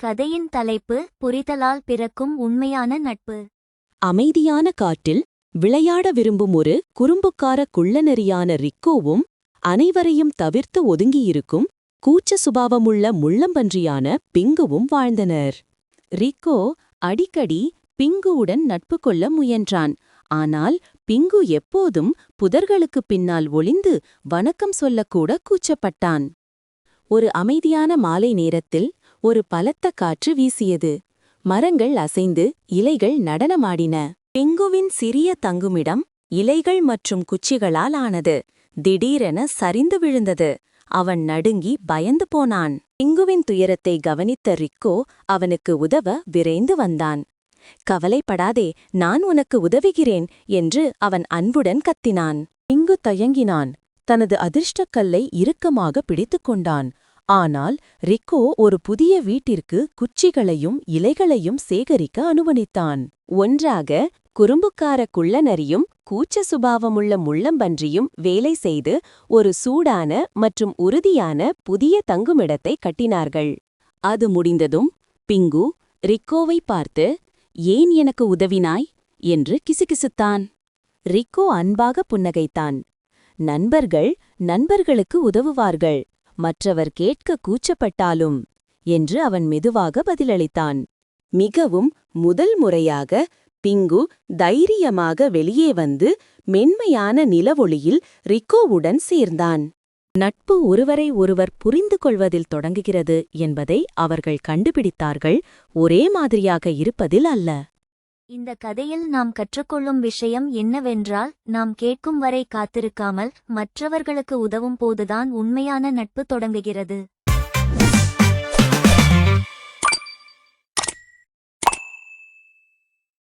கதையின் தலைப்பு புரிதலால் பிறக்கும் உண்மையான நட்பு. அமைதியான காட்டில் விளையாட விரும்பும் ஒரு குறும்புக்கார குள்ளநெறியான ரிக்கோவும் அனைவரையும் தவிர்த்து ஒதுங்கியிருக்கும் கூச்ச சுபாவமுள்ள முள்ளம்பன்றியான பிங்குவும் வாழ்ந்தனர். ரிக்கோ அடிக்கடி பிங்குவுடன் நட்பு கொள்ள முயன்றான். ஆனால் பிங்கு எப்போதும் புதர்களுக்குப் பின்னால் ஒளிந்து வணக்கம் சொல்லக்கூட கூச்சப்பட்டான். ஒரு அமைதியான மாலை நேரத்தில் ஒரு பலத்த காற்று வீசியது. மரங்கள் அசைந்து இலைகள் நடனமாடின. பிங்குவின் சிறிய தங்குமிடம் இலைகள் மற்றும் குச்சிகளால் ஆனது. திடீரென சரிந்து விழுந்தது. அவன் நடுங்கி பயந்து போனான். பிங்குவின் துயரத்தை கவனித்த ரிக்கோ அவனுக்கு உதவ விரைந்து வந்தான். கவலைப்படாதே நான் உனக்கு உதவுகிறேன் என்று அவன் அன்புடன் கத்தினான். பிங்கு தயங்கினான். தனது அதிர்ஷ்டக்கல்லை இறுக்கமாக பிடித்துக் கொண்டான். ஆனால் ரிக்கோ ஒரு புதிய வீட்டிற்கு குச்சிகளையும் இலைகளையும் சேகரிக்க அனுமதித்தான். ஒன்றாக குறும்புக்கார குள்ளநரியும் கூச்ச சுபாவமுள்ள முள்ளம்பன்றியும் வேலை செய்து ஒரு சூடான மற்றும் உறுதியான புதிய தங்குமிடத்தை கட்டினார்கள். அது முடிந்ததும் பிங்கு ரிக்கோவை பார்த்து ஏன் எனக்கு உதவினாய்? என்று கிசுகிசுத்தான். ரிக்கோ அன்பாக புன்னகைத்தான். நண்பர்கள் நண்பர்களுக்கு உதவுவார்கள். மற்றவர் கேட்க கூச்சப்பட்டாலும் என்று அவன் மெதுவாக பதிலளித்தான். மிகவும் முதல் முறையாக பிங்கு தைரியமாக வெளியே வந்து மென்மையான நிலவொளியில் ரிக்கோவுடன் சேர்ந்தான். நட்பு ஒருவரை ஒருவர் புரிந்து கொள்வதில் தொடங்குகிறது என்பதை அவர்கள் கண்டுபிடித்தார்கள். ஒரே மாதிரியாக இருப்பதில் அல்ல. இந்த கதையில் நாம் கற்றுக்கொள்ளும் விஷயம் என்னவென்றால் நாம் கேட்கும் வரை காத்திருக்காமல் மற்றவர்களுக்கு உதவும் போதுதான் உண்மையான நட்பு தொடங்குகிறது.